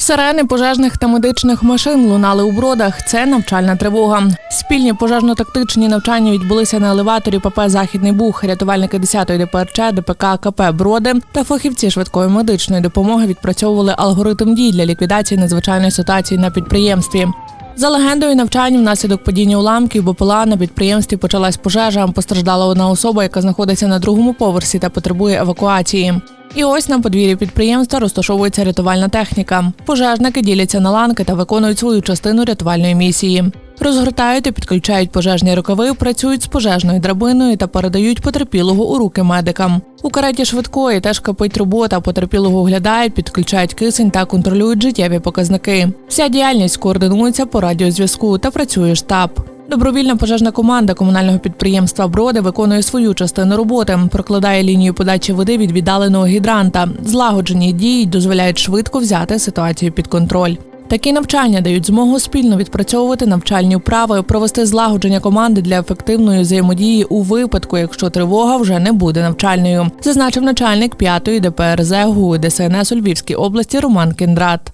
Сирени пожежних та медичних машин лунали у бродах. Це навчальна тривога. Спільні пожежно-тактичні навчання відбулися на елеваторі ПП Західний Буг. Рятувальники 10-ї ДПРЧ, ДПК КП Броди та фахівці швидкої медичної допомоги відпрацьовували алгоритм дій для ліквідації надзвичайної ситуації на підприємстві. За легендою навчань, внаслідок падіння уламків БПЛА на підприємстві почалась пожежа. Постраждала одна особа, яка знаходиться на другому поверсі та потребує евакуації. І ось на подвір'ї підприємства розташовується рятувальна техніка. Пожежники діляться на ланки та виконують свою частину рятувальної місії. Розгортають і підключають пожежні рукави, працюють з пожежною драбиною та передають потерпілого у руки медикам. У кареті швидкої теж кипить робота. Потерпілого оглядають, підключають кисень та контролюють життєві показники. Вся діяльність координується по радіозв'язку та працює штаб. Добровільна пожежна команда комунального підприємства Броди виконує свою частину роботи, прокладає лінію подачі води від віддаленого гідранта. Злагоджені дії дозволяють швидко взяти ситуацію під контроль. Такі навчання дають змогу спільно відпрацьовувати навчальні вправи, провести злагодження команди для ефективної взаємодії у випадку, якщо тривога вже не буде навчальною, зазначив начальник 5-ї ДПРЗ ГУ ДСНС у Львівській області Роман Кіндрат.